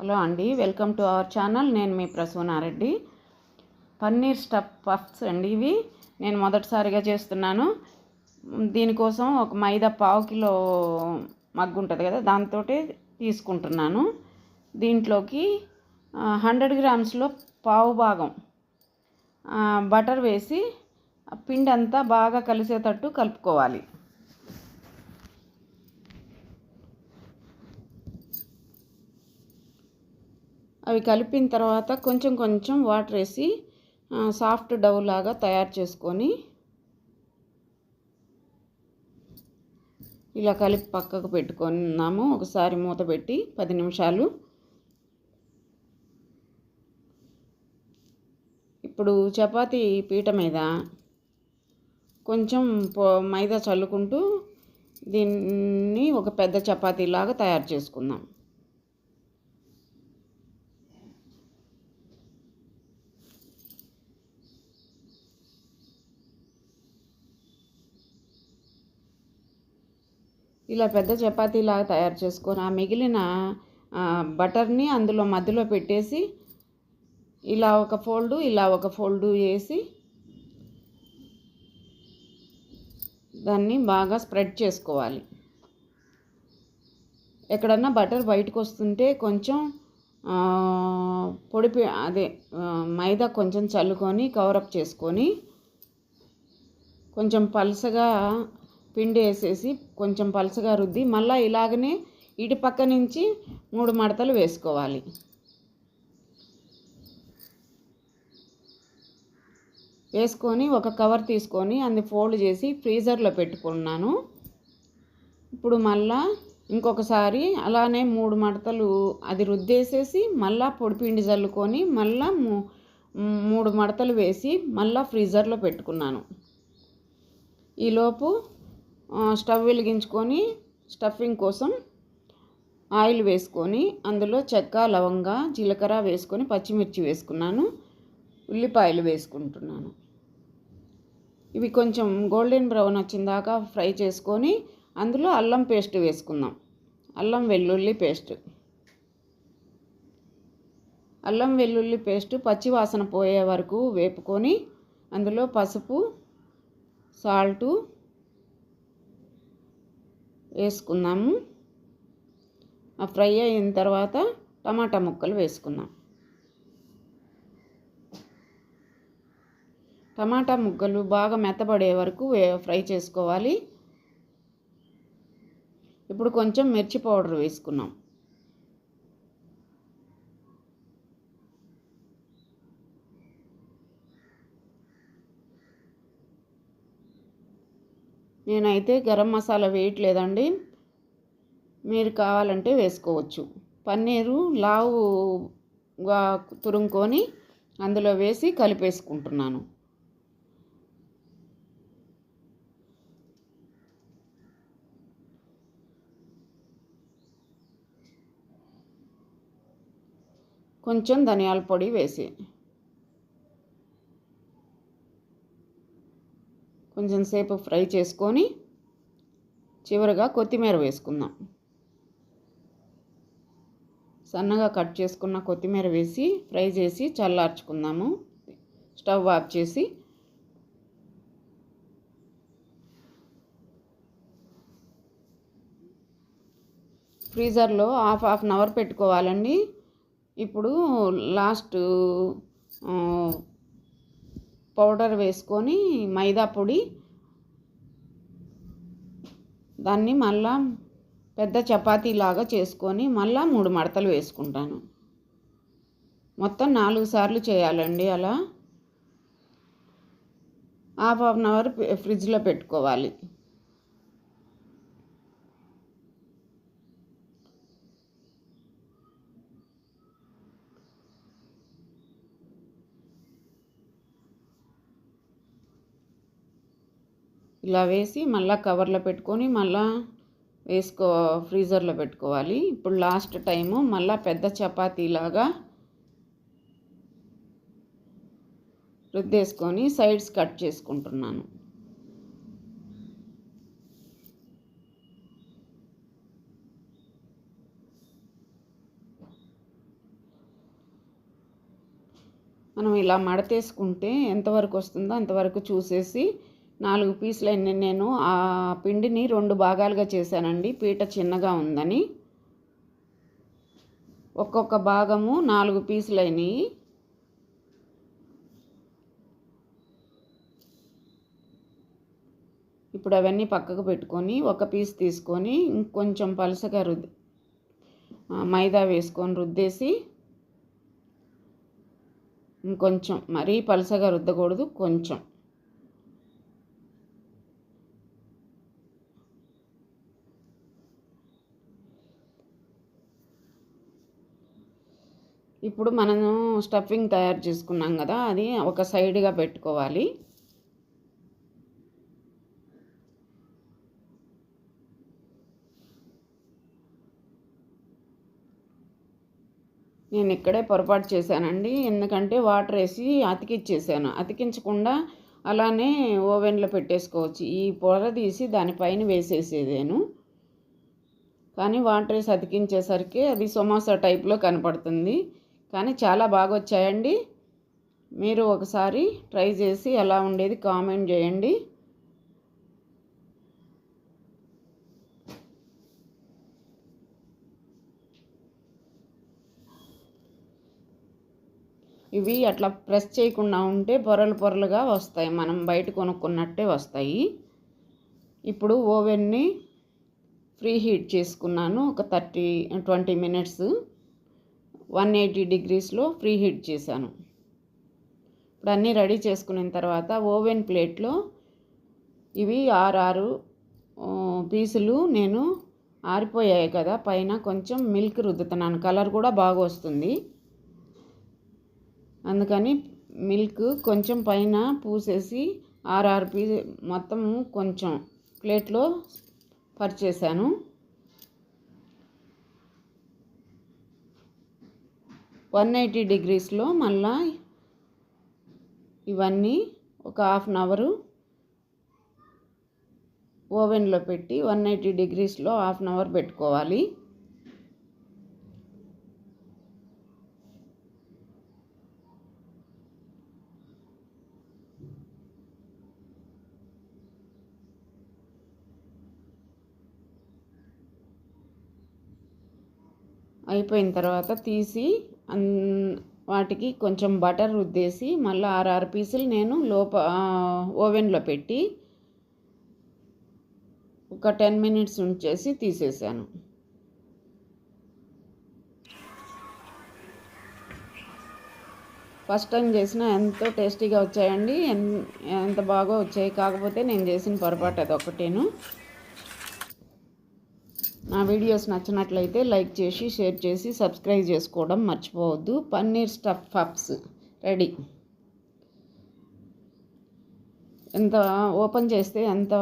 Hello అండి welcome to our channel. నేను మీ ప్రసూనారెడ్డి. పన్నీర్ స్టఫ్ పఫ్స్ అండి ఇవి. నేను మొదటిసారిగా చేస్తున్నాను. దీనికోసం ఒక మైదా పావు కిలో మగ్గు ఉంటుంది కదా దాంతో తీసుకుంటున్నాను. దీంట్లోకి హండ్రెడ్ గ్రామ్స్లో పావు భాగం బటర్ వేసి పిండి అంతా బాగా కలిసేటట్టు కలుపుకోవాలి. అవి కలిపిన తర్వాత కొంచెం కొంచెం వాటర్ వేసి సాఫ్ట్ డవ్ లాగా తయారు చేసుకొని ఇలా కలిపి పక్కకు పెట్టుకున్నాము. ఒకసారి మూత పెట్టి పది నిమిషాలు. ఇప్పుడు చపాతీ పీట మీద కొంచెం పో- మైదా చల్లుకుంటూ దీన్ని ఒక పెద్ద చపాతీలాగా తయారు చేసుకుందాం. ఇలా పెద్ద చపాతీలాగా తయారు చేసుకొని ఆ మిగిలిన బటర్ని అందులో మధ్యలో పెట్టేసి ఇలా ఒక ఫోల్డు ఇలా ఒక ఫోల్డు వేసి దాన్ని బాగా స్ప్రెడ్ చేసుకోవాలి. ఎక్కడన్నా బటర్ బయటకు వస్తుంటే కొంచెం పొడిపి పొడి అదే మైదా కొంచెం చల్లుకొని కవరప్ చేసుకొని కొంచెం పలసగా పిండి వేసేసి కొంచెం పలసగా రుద్ది మళ్ళీ ఇలాగనే ఇటు పక్క నుంచి మూడు మడతలు వేసుకోవాలి. వేసుకొని ఒక కవర్ తీసుకొని అది ఫోల్డ్ చేసి ఫ్రీజర్లో పెట్టుకున్నాను. ఇప్పుడు మళ్ళా ఇంకొకసారి అలానే మూడు మడతలు అది రుద్దేసేసి మళ్ళా పొడిపిండి చల్లుకొని మళ్ళా మూడు మడతలు వేసి మళ్ళా ఫ్రీజర్లో పెట్టుకున్నాను. ఈలోపు స్టవ్ వెలిగించుకొని స్టఫింగ్ కోసం ఆయిల్ వేసుకొని అందులో చెక్క లవంగా జీలకర్ర వేసుకొని పచ్చిమిర్చి వేసుకున్నాను ఉల్లిపాయలు వేసుకుంటున్నాను. ఇవి కొంచెం గోల్డెన్ బ్రౌన్ వచ్చిందాకా ఫ్రై చేసుకొని అందులో అల్లం పేస్ట్ వేసుకుందాం. అల్లం వెల్లుల్లి పేస్ట్. అల్లం వెల్లుల్లి పేస్ట్ పచ్చి వాసన పోయే వరకు వేపుకొని అందులో పసుపు సాల్టు వేసుకుందాము ఆ ఫ్రై అయిన తర్వాత టమాటా ముక్కలు వేసుకుందాం టమాటా ముక్కలు బాగా మెత్తబడే వరకు ఫ్రై చేసుకోవాలి. ఇప్పుడు కొంచెం మిర్చి పౌడర్ వేసుకున్నాం. నేనైతే గరం మసాలా వేయట్లేదండి మీరు కావాలంటే వేసుకోవచ్చు. పన్నీరు లావుగా తురుముకొని అందులో వేసి కలిపేసుకుంటున్నాను. కొంచెం ధనియాల పొడి వేసి కొంచెం సేపు ఫ్రై చేసుకొని చివరిగా కొత్తిమీర వేసుకుందాం. సన్నగా కట్ చేసుకున్న కొత్తిమీర వేసి ఫ్రై చేసి చల్లార్చుకుందాము. స్టవ్ ఆఫ్ చేసి ఫ్రీజర్లో హాఫ్ హాఫ్ అన్ అవర్ పెట్టుకోవాలండి. ఇప్పుడు లాస్ట్ పౌడర్ వేసుకొని మైదా పొడి దాన్ని మళ్ళా పెద్ద చపాతీలాగా చేసుకొని మళ్ళా మూడు మడతలు వేసుకుంటాను. మొత్తం నాలుగు సార్లు చేయాలండి అలా. హాఫ్ హాఫ్ అన్ అవర్ ఫ్రిడ్జ్లో పెట్టుకోవాలి. ఇలా వేసి మళ్ళీ కవర్లో పెట్టుకొని మళ్ళీ వేసుకో ఫ్రీజర్లో పెట్టుకోవాలి. ఇప్పుడు లాస్ట్ టైము మళ్ళీ పెద్ద చపాతీలాగా రుద్దేసుకొని సైడ్స్ కట్ చేసుకుంటున్నాను. మనం ఇలా మడతేసుకుంటే ఎంతవరకు వస్తుందో అంతవరకు చూసేసి నాలుగు పీసులు నేను ఆ పిండిని రెండు భాగాలుగా చేశానండి. పీట చిన్నగా ఉందని. ఒక్కొక్క భాగము నాలుగు పీసులైనవి ఇప్పుడు అవన్నీ పక్కకు పెట్టుకొని ఒక పీస్ తీసుకొని ఇంకొంచెం పలసగా రుద్ది మైదా వేసుకొని రుద్దేసి ఇంకొంచెం మరీ పలసగా రుద్దకూడదు కొంచెం. ఇప్పుడు మనము స్టఫింగ్ తయారు చేసుకున్నాం కదా అది ఒక సైడ్గా పెట్టుకోవాలి. నేను ఇక్కడే పొరపాటు చేశానండి. ఎందుకంటే వాటర్ వేసి అతికిచ్చేసాను. అతికించకుండా అలానే ఓవెన్లో పెట్టేసుకోవచ్చు. ఈ పొర తీసి దానిపైన వేసేసేదేను. కానీ వాటర్ వేసి అతికించేసరికి అది సమోసా టైప్లో కనపడుతుంది. కానీ చాలా బాగా వచ్చాయండి మీరు ఒకసారి ట్రై చేసి ఎలా ఉండేది కామెంట్ చేయండి. ఇవి అట్లా ప్రెస్ చేయకుండా ఉంటే పొరలు పొరలుగా వస్తాయి. మనం బయట కొనుక్కున్నట్టే వస్తాయి. ఇప్పుడు ఓవెన్ని ఫ్రీ హీట్ చేసుకున్నాను. ఒక thirty twenty minutes one eighty డిగ్రీస్లో preheat చేశాను. ఇప్పుడు అన్నీ రెడీ చేసుకున్న తర్వాత ఓవెన్ ప్లేట్లో ఇవి ఆరు పీసులు నేను ఆరిపోయాయి కదా పైన కొంచెం మిల్క్ రుద్దుతున్నాను. కలర్ కూడా బాగా వస్తుంది. అందుకని మిల్క్ కొంచెం పైన పూసేసి ఆరు పీ మొత్తం కొంచెం ప్లేట్లో పరిచేసాను వన్ ఎయిటీ డిగ్రీస్లో మళ్ళా ఇవన్నీ ఒక హాఫ్ అన్ అవరు ఓవెన్లో పెట్టి వన్ ఎయిటీ డిగ్రీస్లో హాఫ్ అన్ అవర్ పెట్టుకోవాలి. అయిపోయిన తర్వాత తీసి వాటికి కొంచెం బటర్ రుద్దేసి మళ్ళీ ఆరు ఆరు పీసులు నేను లోప ఓవెన్లో పెట్టి ఒక టెన్ మినిట్స్ ఉంచేసి తీసేసాను. ఫస్ట్ టైం చేసిన ఎంతో టేస్టీగా వచ్చాయండి ఎంత బాగా వచ్చాయి. కాకపోతే నేను చేసిన పొరపాటు అది ఒకటేను నా వీడియోస్ నచ్చినట్లయితే లైక్ చేసి షేర్ చేసి సబ్స్క్రైబ్ చేసుకోవడం మర్చిపోవద్దు. Paneer stuff puffs ready. ఎంత ఓపెన్ చేస్తే ఎంత